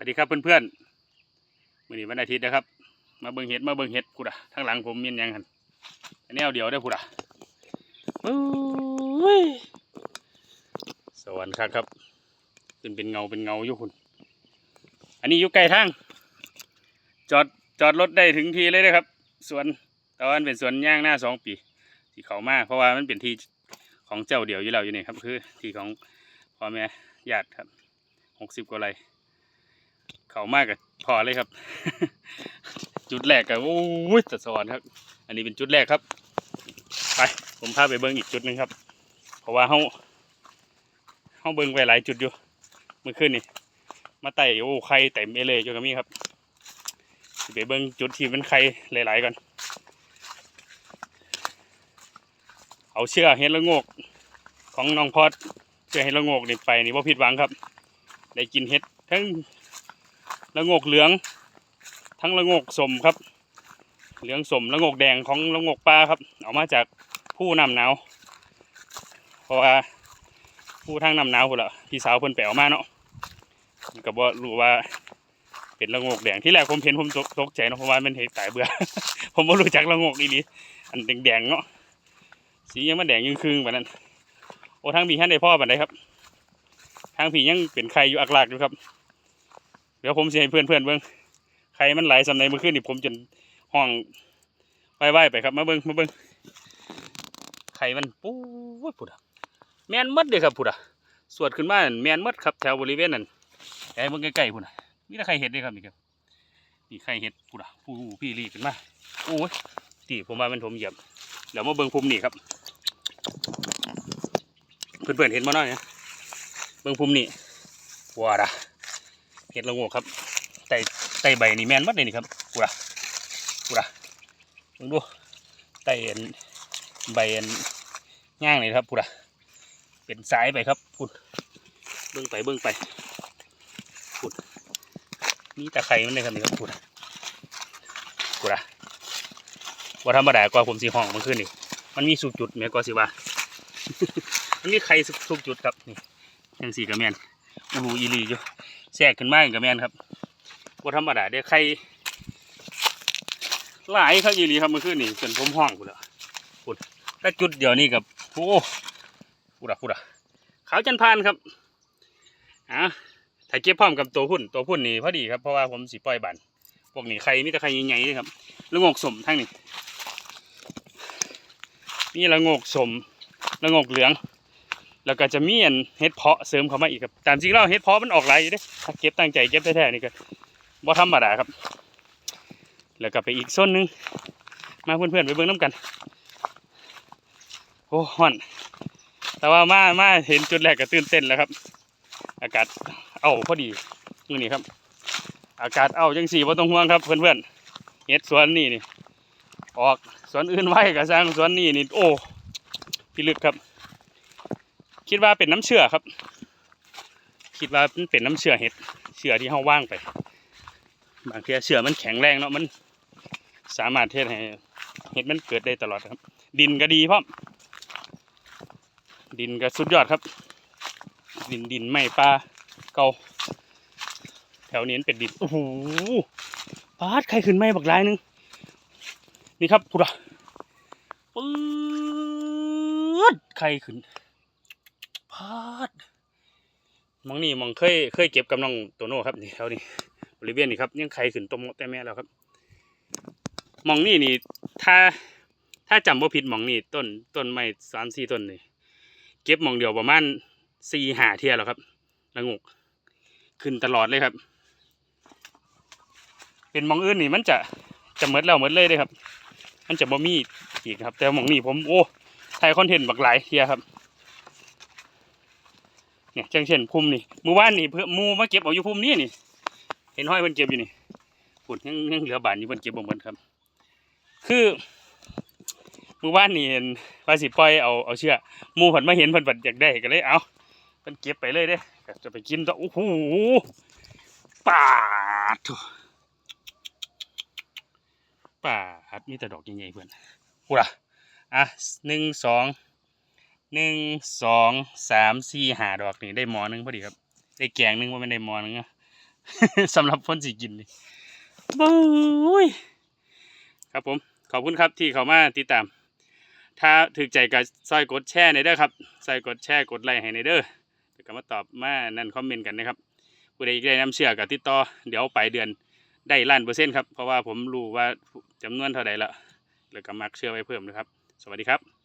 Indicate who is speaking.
Speaker 1: วัสดีครับเพื่อนๆวันนี้วันอาทิตย์นะครับ มาเบิ่งเห็ดมาเบิ่งเห็ดพูดอะทางหลังผมมีนยังหันอันนี้เอาเดียวได้อพูดอะสวรรค์ครับครับขึ้นเป็นเงาเป็นเงาอยู่คุณอันนี้อยู่ใกล้ทาง จอดจอดรถได้ถึงทีเลยนะครับ สวนต่ว่ามันเป็นสวนย่างหน้าสองปีที่เขามากเพราะว่ามันเป็นที่ของเจ้าเดียวอยู่แล้วอยู่นี่ครับ คือที่ของพ่อแม่ญาติครับหกสิบกว่าไร่ เขามากกับพอเลยครับ จุดแรกกับโอ้ยสะสอนครับ อันนี้เป็นจุดแรกครับ ไปผมพาไปเบิ้งอีกจุดหนึ่งครับ เพราะว่าเขาเขาเบิ้งไปหลายจุดอยู่เมื่อคืนนี่มาไต่โอ้ไข่เต็มเอเลยจุกมีครับไปเบิ้งจุดที่มันไข่หลายๆก่อนเอาเชือกเห็ดละงกของน้องพอดเชือกเห็ดละงกนี่ไปนี่ว่าผิดหวังครับ ได้กินเห็ดทั้ง ละงกเหลือง ทั้งละงกสมครับ เหลืองสมละงกแดงของละงกปลาครับเอามาจากผู้นำหนาวเพราะว่าผู้ทางนำหนาวพุ่นละพี่สาวเพิ่นไปเอามาเนาะก็บ่รู้ว่าเป็นละงกแดงที่แรกผมเห็นผมตกตกใจนะเพราะว่ามันเห็นตายเบื่อ ผมบ่รู้จักละงกนี่นี่อันแดงๆเนาะสียังมันแดงยังคืงแบบนั้น โอ้ทางผีฮันได้พ่อแบันไดครับ ทางผียังเป็นไข่อยู่อักลากอยู่ครับ เดี๋ยวผมจะให้เพื่อนเพื่อนเบิ้งใครมันไหลสำในเมื่อคืนนี่ผมจนห้องไหว้ๆไปครับมาเบิ้งมาเบิ้งไข่มันปู๊ดพุดอะแมนมดเลยครับพุดอะสวดขึ้นมาแมนมดครับแถวบริเวณนั้นไอ้เบิ้งใกล้ๆพุดอะมีแต่ไข่เห็ดเลยครับนี่ครับนี่ไข่เห็ดพุดอะปูพี่รีขึ้นมาโอ้ยตีผมว่ามันผมเหยียบเดี๋ยวมาเบิ้งภูมินี่ครับเพื่อนๆเห็นมาหน่อยนะเบิ้งภูมินี่ว้าดะ เห็ดละโงกครับไต่ไต่ใบนี่แมนมัดเลยนี่ครับกูละกูละมึงดูไต่อันใบอันย่างเลยครับกูละเป็นสายไปครับพูดเบิ้งไปเบิ้งไปพูดนี่ตะไคร้มันเลยครับนี่ครับพูดกูละว่าธรรมดากว่าผมสีห้องมันขึ้นนี่มันมีสุกจุดแม่ก็สิว่ามันมีไข่สุกจุดครับนี่ยังสีกระแมน อูรูอีลีอยู่แทรกขึ้นมาอีกกับแมนครับว่าธรรมดาได้ไข่หลายครับยีรีครับเมื่อคืนนี่จนผมห้องกูแล้วพูแต่จุดเดียวนี่กับโอ้พูดะพูดะขาวจันพานครับอะถ้าเก็บพร้อมกับตัวพุ่นตัวพุ่นนี่พอดีครับเพราะว่าผมสีปล่อยบันพวกนี้ไข่มีแต่ไข่ใหญ่ๆนี่ครับละงกสมทั้งนี้นี่ละงกสมละงกเหลือง แล้วก็จะมีอันเห็ดเพาะเสริมเข้ามาอีกครับตามจริงแล้วเห็ดเพาะมันออกหลายอยู่เด้ถ้าเก็บตั้งใจเก็บแท้ๆนี่ก็บ่ธรรมดาครับ แล้วก็ไปอีกโซนหนึงมาเพื่อนๆไปเบิ่งน้ำกัน โอ้ฮอน แต่ว่ามามาเห็นจุดแรกก็ตื่นเต้นแล้วครับ อากาศเอาพอดีมื้อนี้ครับ อากาศเอาจังสี่บ่ต้องห่วงครับเพื่อนๆเห็ดสวนนี่นี่ออกสวนอื่นไว้ก็สร้างสวนนี่นี่โอ้พิลึกครับ คิดว่าเป็นน้ำเชื่อครับ คิดว่ามันเป็นน้ำเชื่อเห็ดเชื่อที่เขาว่างไป บางทีเชื่อมันแข็งแรงเนาะมัน สามารถเทศให้เห็ดมันเกิดได้ตลอดครับ ดินก็ดีพร้อมดินก็สุดยอดครับ ดินดินไม่ปลาเกาแถวนี้เป็นดินโอ้โหปาดใครขึ้นไม่บักลายหนึงนี่ครับพุดะปื๊ดใครขึ้น ดมองนี่มองเคยเคยเก็บกับน้องโตโน่ครับนี่แถวนี้บริเวณนี้ครับยังไข่ขึ้นต้มแต่แม่แล้วครับมองนี่นี่ ถ้า ถ้าจำว่าผิดมองนี่ต้นต้นไม้สามสี่ต้นนี่เก็บมองเดียวประมาณสี่หาเทียแล้วครับละงกขึ้นตลอดเลยครับ เป็นมองอื่นนี่มันจะจะเมดแล้วเมดเลยเลยครับ มันจะบ่มีอีกครับ แต่มองนี่ผมโอ้ถ่ายคอนเทนต์บักหลายเทียครับ เนี่ยจังเช่นพุ่มนี่หมู่บ้านนี่เพื่อมูมาเก็บเอาอยู่พุ่มนี้นี่ เห็นห้อยเพิ่นเก็บอยู่นี่ฝุ่นยังยังเหลือบานอยู่เพิ่นเก็บบ่หมดครับ คือหมู่บ้านนี่เห็นว่าสิปล่อยเอาเอาเชือกมู่เพิ่นมาเห็นเพิ่นเพิ่นอยากได้ก็เลยเอาเพิ่นเก็บไปเลยเด้จะไปกินต่อโอ้โหปาดปาดมีแต่ดอกใหญ่ๆเพิ่อนกูล่ะอะหนึ่งสอง หนึ่งสองสามสี่หาดอกนี่ได้หมอหนึงพอดีครับ ได้แกงหนึงว่าเป็นได้หมอหนึงอะสำหรับคนสิกินนี่บู๊ยครับผม ขอบคุณครับที่เข้ามาติดตาม ถ้าถึกใจก็ซอยกดแชร์ในเด้อครับซอยกดแชร์กดไลค์ให้ในเด้อแล้วก็มาตอบมานั่นคอมเมนต์กันนะครับผู้ใดได้น้ำเชื่อกับติดต่อเดี๋ยวปลายเดือนได้ล้านเปอร์เซ็นต์ครับ เพราะว่าผมรู้ว่าจำนวนเท่าใดละแล้วก็มักเชื่อไว้เพิ่มนะครับ สวัสดีครับ